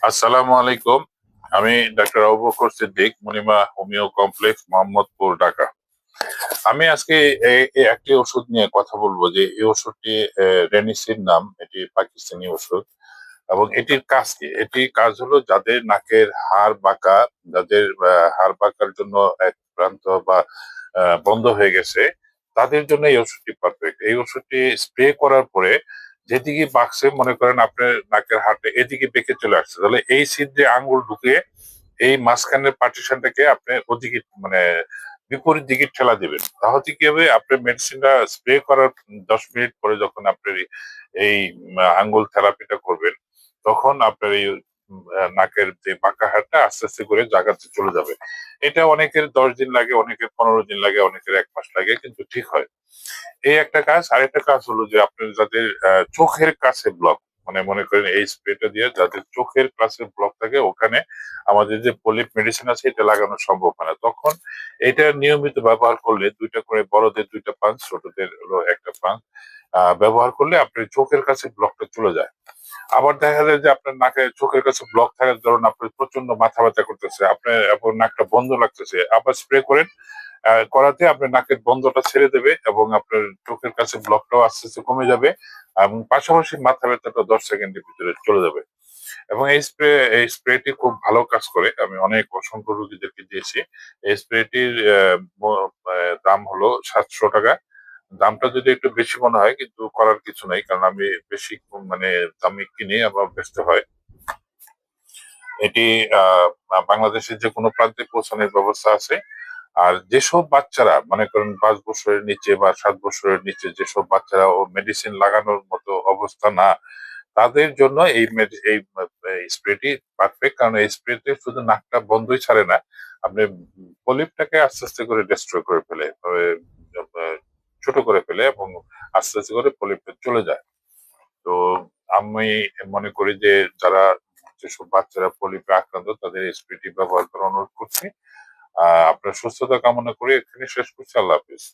আসসালামু আলাইকুম। আমি ডাক্তার আবু বকর সিদ্দিক মনিমা হোমিও কমপ্লেক্স, মোহাম্মদপুর, ঢাকা। আমি আজকে একটি ওষুধ নিয়ে কথা বলব যে এই ওষুধটি রেনিসির নাম, এটি পাকিস্তানি ওষুধ। এবং এটির কাজ কি? এটি কাজ হলো যাদের নাকের হাড় বাঁকা, যাদের হাড় বাঁকার জন্য এক প্রান্ত বা বন্ধ হয়ে গেছে, তাদের জন্য এই ওষুধটি পারফেক্ট এই ওষুধটি স্প্রে করার পরে যেদিকে বাক্সে মনে করেন আপনার নাকের হাটে এদিকে বেঁকে চলে আসছে। তাহলে এই ছিদ্রে আঙ্গুল ঢুকে এই মাঝখানের পার্টিশনটাকে আপনি ওদিকে মানে বিপরীত দিকে ঠেলা দিবেন। তাহলে কি হবে? আপনি মেডিসিনটা স্প্রে করার দশ মিনিট পরে যখন আপনি এই- আঙ্গুল থেরাপিটা করবেন, তখন আপনার এই নাকের যে বাঁকা হাড়টা আস্তে আস্তে করে জায়গাতে চলে যাবে। এটা অনেকের দশ দিন লাগে, অনেকের পনেরো দিন লাগে, অনেকের এক মাস লাগে, কিন্তু ঠিক হয়। এই একটা কাজ, আরেকটা কাজ হলো যে আপনার যাদের চোখের কাছে ব্লক মানে মনে করেন এই স্প্রেটা দিয়ে যাদের চোখের কাছে ব্লক থাকে, ওখানে আমাদের যে পলিপ মেডিসিন আছে, এটা লাগানো সম্ভব হয় না। তখন এটা নিয়মিত ব্যবহার করলে দুইটা করে বড়দের দুইটা পাঁচ ছোটদের হলো একটা পাঁচ ব্যবহার করলে আপনার চোখের কাছে ব্লকটা চলে যায়। আবার দেখা যায় যে আপনার নাকে চোখের কাছে ব্লক থাকার ধরুন আপনার প্রচণ্ড মাথা ব্যথা করতেছে, আপনার এখন নাকটা বন্ধ লাগতেছে। আবার স্প্রে করেন করাতে আপনার নাকের বন্ধটা ছেড়ে দেবে এবং আপনার চোখের কাছে ব্লকটাও আস্তে আস্তে কমে যাবে এবং পাশাপাশি মাথা ব্যথাটা দশ সেকেন্ডের ভিতরে চলে যাবে। এবং এই স্প্রে এই স্প্রেটি খুব ভালো কাজ করে। আমি অনেক অসংখ্য রোগীদেরকে দিয়েছি। এই স্প্রেটির দাম হলো সাতশো টাকা। দামটা যদি একটু বেশি মনে হয়, কিন্তু করার কিছু নাই, কারণ আমি বেশি মানে দামে কিনে আবার ব্যস্ত হয়। এটি বাংলাদেশের যে কোনো প্রান্তে পৌঁছানোর ব্যবস্থা আছে। আর যেসব বাচ্চারা, মনে করেন পাঁচ বছরের নিচে বা সাত বছরের নিচে যেসব বাচ্চারা ও মেডিসিন লাগানোর মতো অবস্থা না, তাদের জন্য এই এই স্প্রেটি পারফেক্ট কারণ এই স্প্রেতে শুধু নাকটা বন্ধই ছাড়ে না, আপনি পলিপটাকে আস্তে আস্তে করে ডিস্ট্রয় করে ফেলে। ছোট করে ফেলে এবং আস্তে আস্তে করে পলিপটা চলে যায়। তো আমি মনে করি যে যারা যেসব বাচ্চারা পলিপে আক্রান্ত তাদের স্প্রেটি ব্যবহার করে অনুরোধ করছি। আহ আপনার সুস্থতা কামনা করে এখানে শেষ করছি। আল্লাহ হাফিজ।